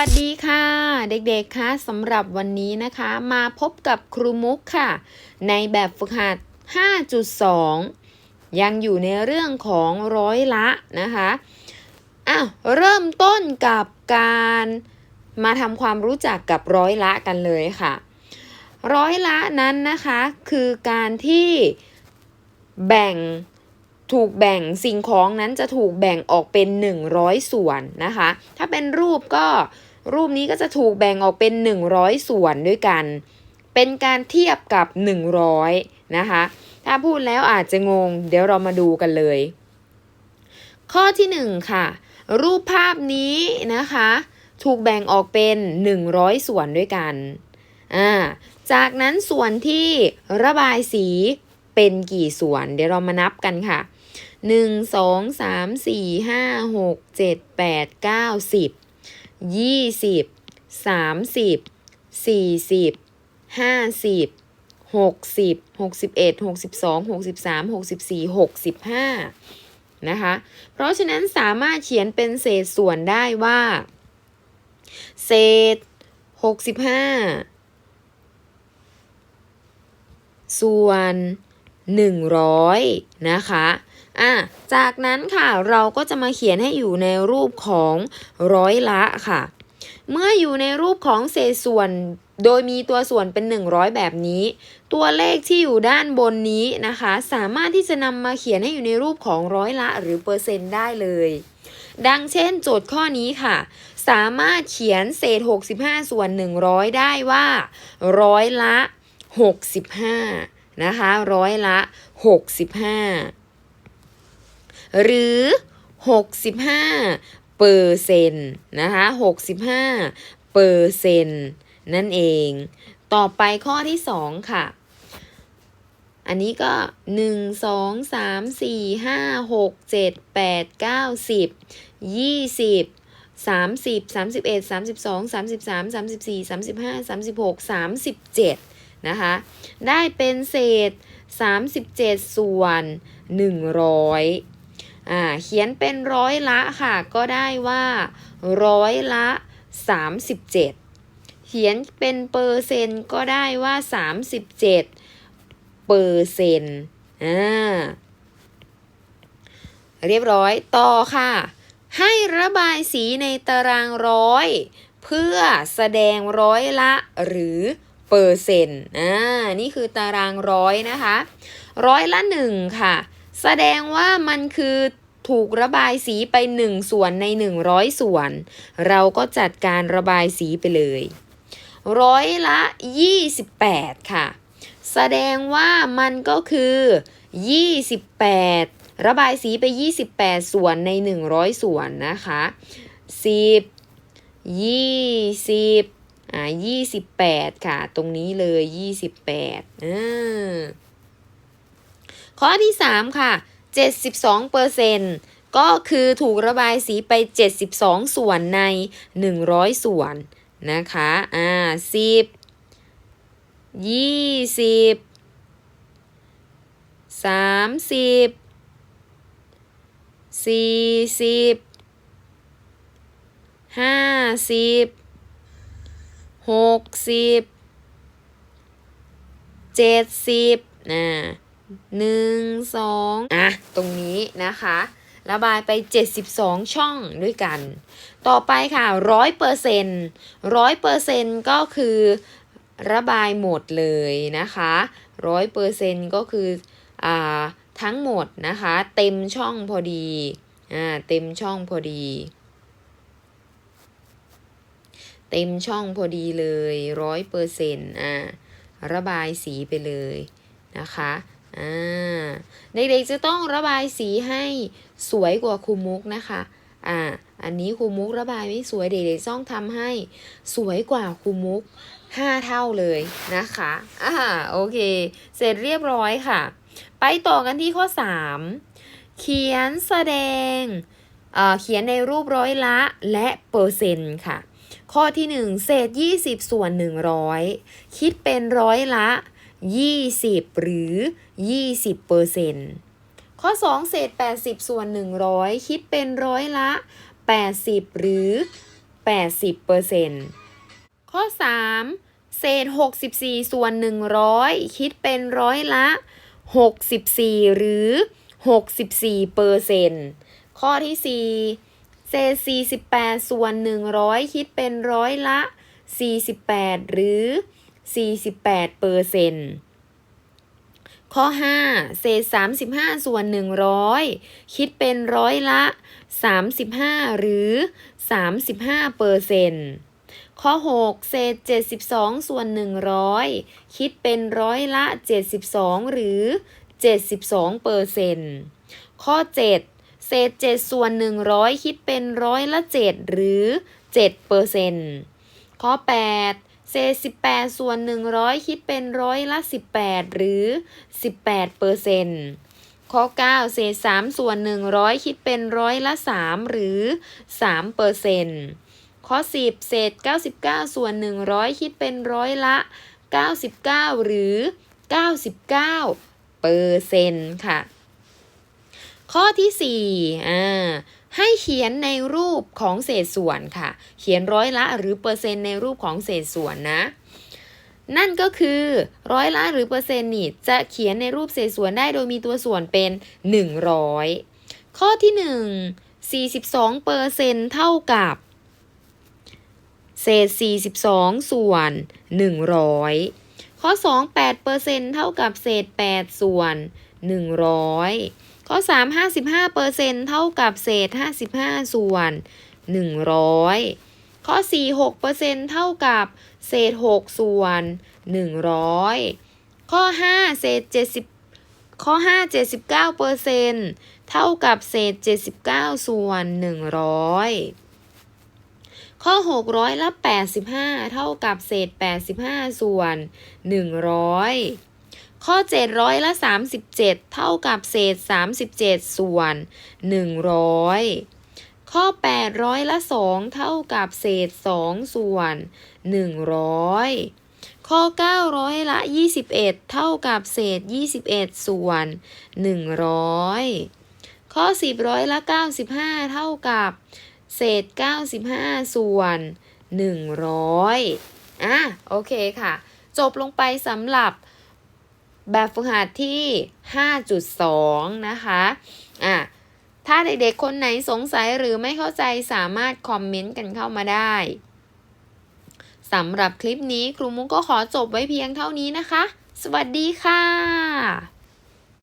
วัสดีค่ะ เด็กๆคะสำหรับวันนี้นะคะ มาพบกับครูมุกค่ะ ในแบบฝึกหัด 5.2 ยังอยู่ในเรื่องของร้อยละนะคะอ้าวเริ่มต้นกับการมาทำความรู้จักกับร้อยละกันเลยค่ะ ร้อยละนั้นนะคะ คือการที่แบ่งถูกแบ่งสิ่งของนั้นจะถูกแบ่งออกเป็น 100 ส่วนนะคะ ถ้าเป็นรูปก็ รูปนี้ก็จะถูกแบ่งออกเป็น 100 ส่วนด้วยกัน เป็นการเทียบกับ 100 นะคะ ถ้าพูดแล้วอาจจะงง เดี๋ยวเรามาดูกันเลย ข้อที่ 1 ค่ะ รูปภาพนี้นะคะ ถูกแบ่งออกเป็น 100 ส่วนด้วยกัน อ่า จากนั้นส่วนที่ระบายสีเป็นกี่ส่วน เดี๋ยวเรามานับกันค่ะ 1 2 3 4 5 6 7 8 9 10 ยี่สิบสามสิบสี่สิบห้าสิบหกสิบหกสิบเอ็ดหกสิบสองหกสิบสามหกสิบสี่หกสิบห้านะคะ เพราะฉะนั้นสามารถเขียนเป็นเศษส่วนได้ว่า เศษหกสิบห้าส่วน หนึ่งร้อยนะคะอะจากนั้นค่ะเราก็จะมาเขียนให้อยู่ในรูปของร้อยละค่ะ เมื่ออยู่ในรูปของเศษส่วนโดยมีตัวส่วนเป็น 100 แบบนี้ ตัวเลขที่อยู่ด้านบนนี้นะคะ สามารถที่จะนำมาเขียนให้อยู่ในรูปของร้อยละหรือเปอร์เซ็นต์ได้เลย ดังเช่น โจทย์ข้อนี้ค่ะ สามารถเขียนเศษ 65 ส่วน 100 ได้ว่า ร้อยละ 65 นะคะร้อยละ 65 หรือ 65เปอร์เซ็นต์นะคะ65เปอร์เซ็นต์นั่นเอง ต่อไปข้อที่ 2 ค่ะ อันนี้ก็ 1 2 3 4 5 6 7 8 9 10 20 30 31 32 33 34 35 36 37 นะคะได้เป็นเศษ 37 ส่วน 100อ่าเขียนเป็นร้อยละค่ะ ก็ได้ว่าร้อยละ 37 เขียนเป็นเปอร์เซ็นต์ก็ได้ว่า 37 เปอร์เซ็นต์อ่าเรียบร้อยต่อค่ะ ให้ระบายสีในตารางร้อย เพื่อแสดงร้อยละหรือ เปอร์เซ็นต์อ่านี่คือตารางร้อยนะคะร้อยละหนึ่งค่ะ แสดงว่ามันคือถูกระบายสีไป 1 ส่วนใน 100 ส่วน เราก็จัดการระบายสีไปเลยร้อยละ 28 ค่ะ แสดงว่ามันก็คือ 28 ระบายสีไป 28 ส่วนใน 100 ส่วนนะคะ 10 20 อ่า28ค่ะ ตรงนี้เลย28อ่าข้อที่3ค่ะ72เปอร์เซ็นต์ก็คือถูกระบายสีไป 72 ส่วนใน 100 ส่วนนะคะ อ่า 10 20 30 40 50 60 70นะหนึ่งสองอะ ตรงนี้นะคะ ระบายไป 72 ช่องด้วยกัน ต่อไปค่ะร้อยเปอร์เซ็นต์ร้อยเปอร์เซ็นต์ก็คือระบายหมดเลยนะคะร้อยเปอร์เซ็นต์ก็คืออ่าทั้งหมดนะคะ เต็มช่องพอดีอ่าเต็มช่องพอดี เต็มช่องพอดีเลยร้อยเปอร์เซ็นต์อ่าระบายสีไปเลยนะคะอ่าเด็กๆจะต้องระบายสีให้สวยกว่าครูมุกนะคะอ่าอันนี้ครูมุกระบายไม่สวยเด็กๆต้องทำให้สวยกว่าครูมุก5เท่าเลยนะคะอ่าโอเค เสร็จเรียบร้อยค่ะ ไปต่อกันที่ข้อ3เขียนแสดงเขียนในรูปร้อยละและเปอร์เซ็นต์ค่ะ ข้อที่ 1 เศษ 20 ส่วน 100 คิดเป็นร้อยละ 20 หรือ 20เปอร์เซ็นต์ข้อ 2 เศษ 80 ส่วน 100 คิดเป็นร้อยละ 80 หรือ 80%ข้อ 3 เศษ 64 ส่วน 100 คิดเป็นร้อยละ 64 หรือ 64เปอร์เซ็นต์ข้อที่ 4 เศษ 48 ส่วน 100 คิดเป็นร้อยละ 48 หรือ 48เปอร์เซ็นต์ข้อ 5 เศษ 35 ส่วน 100 คิดเป็นร้อยละ 35 หรือ 35เปอร์เซ็นต์ข้อ 6 เศษ 72 ส่วน 100 คิดเป็นร้อยละ 72 หรือ 72เปอร์เซ็นต์ข้อ 7 เศษ 7 ส่วน 100 คิดเป็นร้อยละ 7 หรือ7เปอร์เซ็นต์ข้อ 8 เศษ 18 ส่วน 100 คิดเป็นร้อยละ 18 หรือ 18เปอร์เซ็นต์ข้อ 9 เศษ 3 ส่วน 100 คิดเป็นร้อยละ 3 หรือ3เปอร์เซ็นต์ข้อ 10 เศษ 99 ส่วน 100 คิดเป็นร้อยละ 99 หรือ 99เปอร์เซ็นต์ค่ะ ข้อที่4อ่าให้เขียนในรูปของเศษส่วนค่ะ เขียนร้อยละหรือเปอร์เซ็นต์ในรูปของเศษส่วนนะ นั่นก็คือร้อยละหรือเปอร์เซ็นต์นี่จะเขียนในรูปเศษส่วนได้โดยมีตัวส่วนเป็น 100 ข้อที่ 1 42เปอร์เซ็นต์เท่ากับ เศษ 42 ส่วน 100 ข้อ 2 8เปอร์เซ็นต์เท่ากับเศษ 8 ส่วน 100 ข้อ 3 55เปอร์เเท่ากับเศษ 55 ส่วน 100 ข้อ 4 6เปอร์เเท่ากับเศษ 6 ส่วน 100 ข้อ 5 เศษ 70 ข้อ 5 79เเซ็นต์เท่ากับเศษ 79 ส่วน 100ข้อ 600ละ85 เท่ากับเศษ 85 ส่วน 100 ข้อ700ละ 37 เท่ากับเศษ 37 ส่วน 100 ข้อ800ละ 2 เท่ากับเศษ 2 ส่วน 100 ข้อ900ละ 21 เท่ากับเศษ 21 ส่วน 100 ข้อ 10ร้อยละ 95 เท่ากับเศษ 95 ส่วน 100อะโอเคค่ะ จบลงไปสำหรับ แบบฝึกหัดที่ 5.2 นะคะอะถ้าเด็กๆ คนไหนสงสัยหรือไม่เข้าใจสามารถคอมเมนต์กันเข้ามาได้สำหรับคลิปนี้ครูมุกก็ขอจบไว้เพียงเท่านี้นะคะ สวัสดีค่ะ